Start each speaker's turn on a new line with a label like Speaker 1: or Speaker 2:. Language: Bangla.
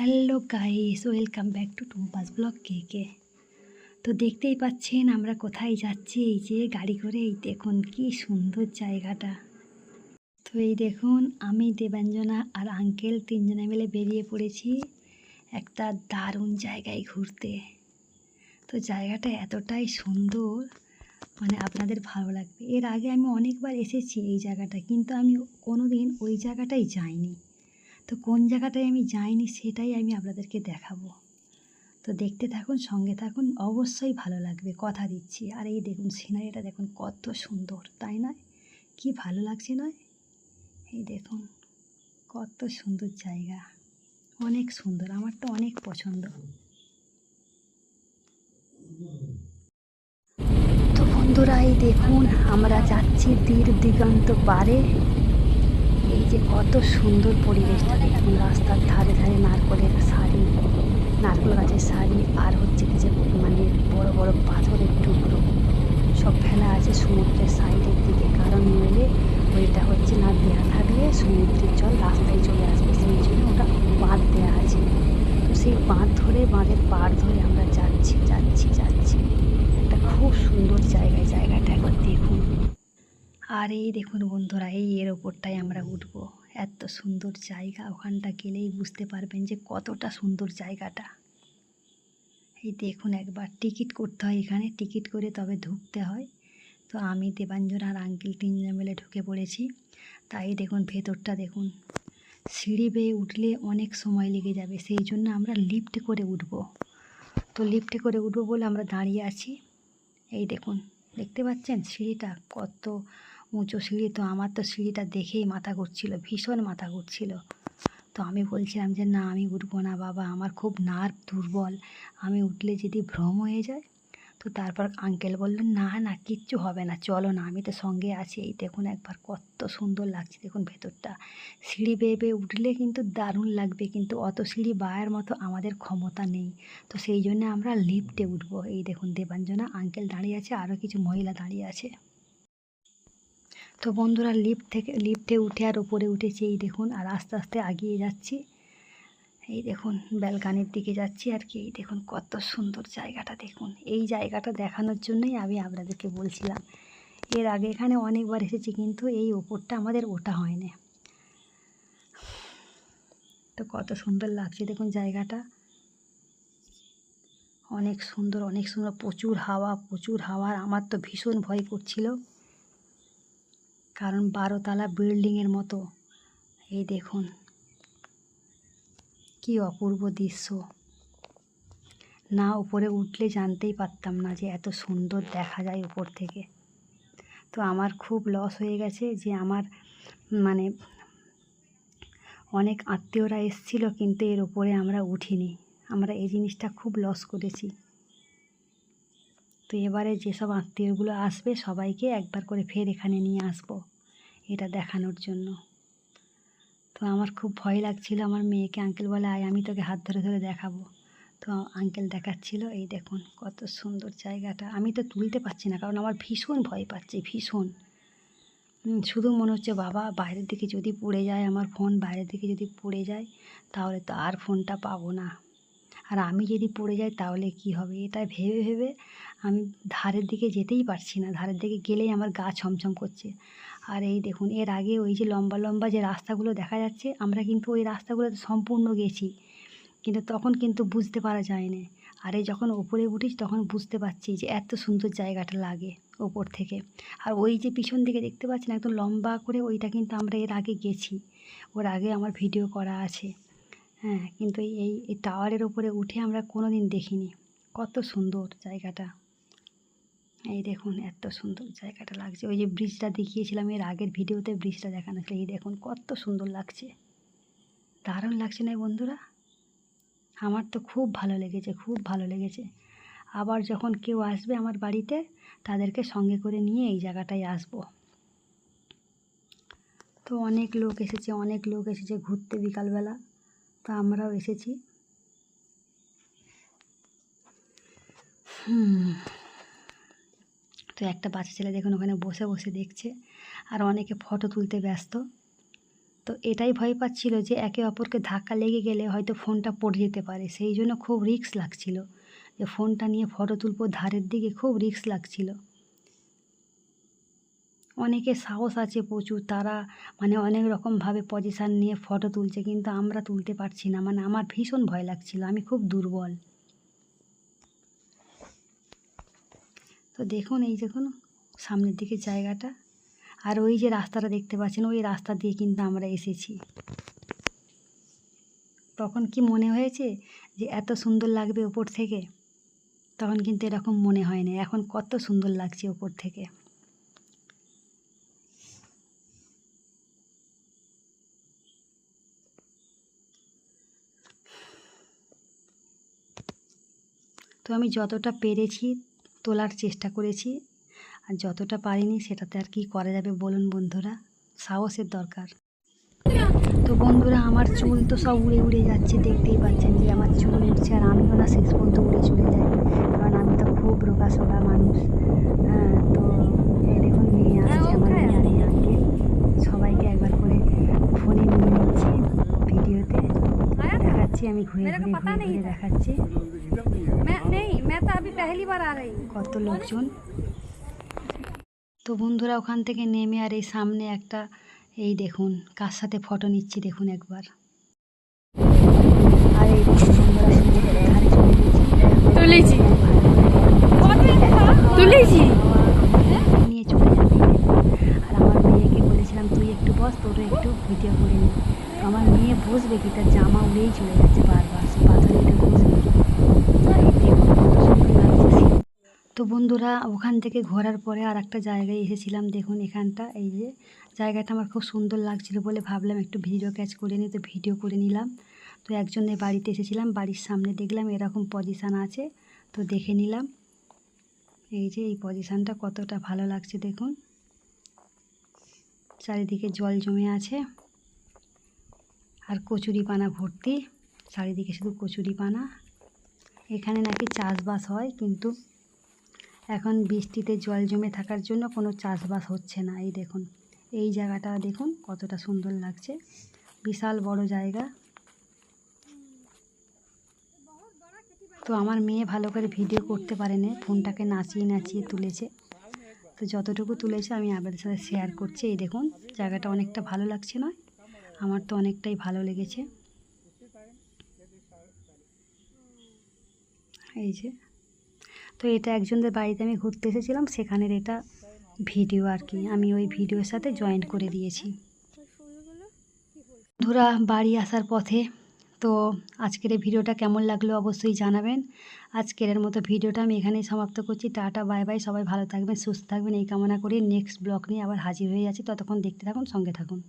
Speaker 1: Hello guys welcome back to Tumpa's blog কে কে তো দেখতেই পাচ্ছেন আমরা কোথায় যাচ্ছি, এই যে গাড়ি করে, এই দেখুন কি সুন্দর জায়গাটা। তো এই দেখুন, আমি দেবাঞ্জনা আর আঙ্কেল তিনজনে মিলে বেরিয়ে পড়েছি একটা দারুণ জায়গায় ঘুরতে। তো জায়গাটা এতটাই সুন্দর মানে আপনাদের ভালো লাগবে। এর আগে আমি অনেকবার এসেছি এই জায়গাটা, কিন্তু আমি কোনো দিন ওই জায়গাটায় যাইনি। তো কোন জায়গাটায় আমি যাইনি সেটাই আমি আপনাদেরকে দেখাবো। তো দেখতে থাকুন, সঙ্গে থাকুন, অবশ্যই ভালো লাগবে, কথা দিচ্ছি। আর এই দেখুন, সিনারিটা দেখুন, কত সুন্দর, তাই নয়? কি ভালো লাগছে, নয়? এই দেখুন, কত সুন্দর জায়গা, অনেক সুন্দর আমার তো অনেক পছন্দ। তো বন্ধুরা, এই দেখুন, আমরা যাচ্ছি তীর দিগন্ত পারে এই যে কত সুন্দর পরিবেশটা দেখুন রাস্তার ধারে ধারে নারকলের শাড়ি, নারকল গাছের শাড়ি আর হচ্ছে কি যে মানে বড় বড় পাথরের টুকরো। সব ফেলা আছে সমুদ্রের সাইডের দিকে। কারণ নইলে ওইটা হচ্ছে না দেয়া থাকলে সমুদ্রের জল রাস্তায় চলে আসবে। সেই জন্য ওটা বাঁধ দেওয়া আছে। তো সেই বাঁধ ধরে, বাঁধের পাড় ধরে আমরা যাচ্ছি যাচ্ছি যাচ্ছি। একটা খুব সুন্দর জায়গায়, জায়গাটা একবার দেখুন। আর এই দেখুন বন্ধুরা, এই এর ওপরটাই আমরা উঠব। এত সুন্দর জায়গা, ওখানটা গেলেই বুঝতে পারবেন যে কতটা সুন্দর জায়গাটা। এই দেখুন একবার, টিকিট করতে হয় এখানে, টিকিট করে তবে ঢুকতে হয়। তো আমি দেবাঞ্জন আর আঙ্কেল তিনজন মিলে ঢুকে পড়েছি। তাই দেখুন, ভেতরটা দেখুন, সিঁড়ি বেয়ে উঠলে অনেক সময় লেগে যাবে। সেই জন্য আমরা লিফটে করে উঠব। তো লিফটে করে উঠবো বলে আমরা দাঁড়িয়ে আছি। এই দেখুন, দেখতে পাচ্ছেন সিঁড়িটা কত উঁচু সিঁড়ি, তো আমার তো সিঁড়িটা দেখেই মাথা ঘুরছিল, ভীষণ মাথা ঘুরছিল। তো আমি বলছিলাম যে, না, আমি উঠবো না বাবা, আমার খুব নার্ভ দুর্বল। আমি উঠলে যদি ভ্রম হয়ে যায়? তো তারপর আঙ্কেল বললেন না না, কিচ্ছু হবে না, চলো না, আমি তো সঙ্গে আছি। এই দেখুন একবার কত সুন্দর লাগছে, দেখুন ভেতরটা। সিঁড়ি বেয়ে বেয়ে উঠলে কিন্তু দারুণ লাগবে, কিন্তু অত সিঁড়ি বায়ের মতো আমাদের ক্ষমতা নেই। তো সেই জন্য আমরা লিফটে উঠবো। এই দেখুন দেবাঞ্জনা আঙ্কেল দাঁড়িয়ে আছে আরও কিছু মহিলা দাঁড়িয়ে আছে। তো বন্ধুরা লিফট থেকে লিফটে উঠে আর ওপরে উঠেছি, এই দেখুন, আর আস্তে আস্তে এগিয়ে যাচ্ছি। এই দেখুন, ব্যালকানির দিকে যাচ্ছি আর কি, এই দেখুন কত সুন্দর জায়গাটা, দেখুন। এই জায়গাটা দেখানোর জন্যই আমি আপনাদেরকে বলছিলাম। এর আগে এখানে অনেকবার এসেছি, কিন্তু এই ওপরটা আমাদের ওটা হয় না তো কত সুন্দর লাগছে, দেখুন জায়গাটা। অনেক সুন্দর অনেক সুন্দর, প্রচুর হাওয়া প্রচুর হাওয়া আমার তো ভীষণ ভয় করছিল। কারণ বারোতলা বিল্ডিংয়ের মতো। এই দেখুন, কি অপূর্ব দৃশ্য। না, উপরে উঠলে জানতেই পারতাম না যে এত সুন্দর দেখা যায় উপর থেকে। তো আমার খুব লস হয়ে গেছে যে আমার মানে অনেক আত্মীয়রা এসছিল কিন্তু এর উপরে আমরা উঠিনি। আমরা এই জিনিসটা খুব লস করেছি। তো এবারে যেসব আত্মীয়গুলো আসবে, সবাইকে একবার করে ফের এখানে নিয়ে আসব, এটা দেখানোর জন্য। তো আমার খুব ভয় লাগছিল, আমার মেয়েকে আঙ্কেল বলে, আয়, আমি তোকে হাত ধরে ধরে দেখাবো। তো আঙ্কেল দেখাচ্ছিল, এই দেখুন কত সুন্দর জায়গাটা। আমি তো তুলতে পারছি না, কারণ আমার ভীষণ ভয় পাচ্ছে, ভীষণ। শুধু মনে হচ্ছে, বাবা, বাইরের দিকে যদি পড়ে যায় আমার ফোন বাইরের দিকে যদি পড়ে যায়, তাহলে তো আর ফোনটা পাবো না। আর আমি যদি পড়ে যাই তাহলে কি হবে? এটা ভেবে ভেবে আমি ধারের দিকে যেতেই পারছি না। ধারের দিকে গেলেই আমার গা ছমছম করছে। আর এই দেখুন, এর আগে ওই যে লম্বা লম্বা যে রাস্তাগুলো দেখা যাচ্ছে, আমরা কিন্তু ওই রাস্তাগুলোতে সম্পূর্ণ গেছি। কিন্তু তখন কিন্তু বুঝতে পারা যায় না আর এই যখন ওপরে উঠিস তখন বুঝতে পারছি যে এত সুন্দর জায়গাটা লাগে ওপর থেকে। আর ওই যে পিছন দিকে দেখতে পাচ্ছেন একদম লম্বা করে ওইটা কিন্তু আমরা এর আগে গেছি। ওর আগে আমার ভিডিও করা আছে। হ্যাঁ কিন্তু এই এই টাওয়ারের ওপরে উঠে আমরা কোনো দিন দেখিনি। কত সুন্দর জায়গাটা। এই দেখুন, এত সুন্দর জায়গাটা লাগছে। ওই যে ব্রিজটা দেখিয়েছিলাম, এর আগের ভিডিওতে ব্রিজটা দেখানো ছিল। এই দেখুন, কত সুন্দর লাগছে। দারুণ লাগছে না বন্ধুরা? আমার তো খুব ভালো লেগেছে, খুব ভালো লেগেছে। আবার যখন কেউ আসবে আমার বাড়িতে, তাদেরকে সঙ্গে করে নিয়ে এই জায়গাটায় আসব। তো অনেক লোক এসেছে, অনেক লোক এসেছে ঘুরতে বিকালবেলা। তো আমরাও এসেছি। তো একটা বাচ্চা ছেলে দেখুন ওখানে বসে বসে দেখছে আর অনেকে ফটো তুলতে ব্যস্ত। তো এটাই ভয় পাচ্ছিল যে একে অপরকে ধাক্কা লেগে গেলে হয়তো ফোনটা পড়ে যেতে পারে। সেই জন্য খুব রিস্ক লাগছিল। যে ফোনটা নিয়ে ফটো তুলবো ধারের দিকে খুব রিস্ক লাগছিল। অনেকে সাহস আছে প্রচুর, তারা মানে অনেক রকমভাবে পজিশান নিয়ে ফটো তুলছে, কিন্তু আমরা তুলতে পারছি না। মানে আমার ভীষণ ভয় লাগছিল, আমি খুব দুর্বল। তো দেখুন, এই দেখুন, সামনের দিকে জায়গাটা। আর ওই যে রাস্তাটা দেখতে পাচ্ছেন, ওই রাস্তা দিয়ে কিন্তু আমরা এসেছি। তখন কি মনে হয়েছে যে এত সুন্দর লাগবে ওপর থেকে? তখন কিন্তু এরকম মনে হয় না এখন কত সুন্দর লাগছে ওপর থেকে। তো আমি যতটা পেরেছি তোলার চেষ্টা করেছি আর যতটা পারিনি সেটাতে আর কি করা যাবে বলুন বন্ধুরা সাহসের দরকার। তো বন্ধুরা আমার চুল তো সব উড়ে উড়ে যাচ্ছে দেখতেই পাচ্ছেন যে আমার চুল উঠছে আর আমিও না শেষ পর্যন্ত উড়ে চলে যাই কারণ আমি তো খুব রোগা সোগা মানুষ হ্যাঁ, তো দেখুন মেয়ে আসছে আমার মেয়ে আগে সবাইকে একবার করে ফোনে নিয়ে নিচ্ছি ভিডিওতে। দেখাচ্ছি আমি ঘুরে ঘুরে ঘুরে দেখাচ্ছি।
Speaker 2: नहीं मैं तो अभी पहली बार आ रही हूँ
Speaker 1: কত লোকজন তো বন্ধুরা ওখান থেকে নেমে আর এই সামনে একটা এই দেখুন কার সাথে ফটো নিচ্ছি দেখুন একবার আর এই দেখুন বন্ধুরা সমুদ্রের ধারে চলে গেছি
Speaker 2: তুলেছি তুলেছি
Speaker 1: নিয়ে চলে যাবে বন্ধুরা, ওখান থেকে ঘোরার পরে আর একটা জায়গায় এসেছিলাম। দেখুন এখানটা, এই যে জায়গাটা আমার খুব সুন্দর লাগছিল বলে ভাবলাম একটু ভিডিও ক্যাচ করে নিই, তো ভিডিও করে নিলাম। তো একজনের বাড়িতে এসেছিলাম, বাড়ির সামনে দেখলাম এরকম পজিশান আছে, তো দেখে নিলাম। এই যে এই পজিশানটা কতটা ভালো লাগছে দেখুন। চারিদিকে জল জমে আছে, আর কচুরি পানা ভর্তি। চারিদিকে শুধু কচুরি পানা এখানে নাকি চাষবাস হয়, কিন্তু এখন বৃষ্টিতে জল জমে থাকার জন্য কোনো চাষবাস হচ্ছে না। এই দেখুন, এই জায়গাটা দেখুন কতটা সুন্দর লাগছে। বিশাল বড় জায়গা। তো আমার মেয়ে ভালো করে ভিডিও করতে পারেনি, ফোনটাকে নাচিয়ে নাচিয়ে তুলেছে। তো যতটুকু তুলেছে আমি আপনাদের সাথে শেয়ার করছি। এই দেখুন, জায়গাটা অনেকটা ভালো লাগছে না? আমার তো অনেকটাই ভালো লেগেছে। এই যে। তো এটা একজনদের বাড়িতে আমি ঘুরতে এসেছিলাম, সেখানের এটা ভিডিও আর কি। আমি ওই ভিডিওর সাথে জয়েন করে দিয়েছি। ধুরা বাড়ি আসার পথে, তো আজকের এই ভিডিওটা কেমন লাগল অবশ্যই জানাবেন। আজকের এর মতো ভিডিওটা আমি এখানেই সমাপ্ত করছি। Tata, bye bye. সবাই ভালো থাকবেন, সুস্থ থাকবেন। এই কামনা করি। নেক্সট ব্লগ নিয়ে আবার হাজির হয়ে যাচ্ছি ততক্ষণ দেখতে থাকুন, সঙ্গে থাকুন।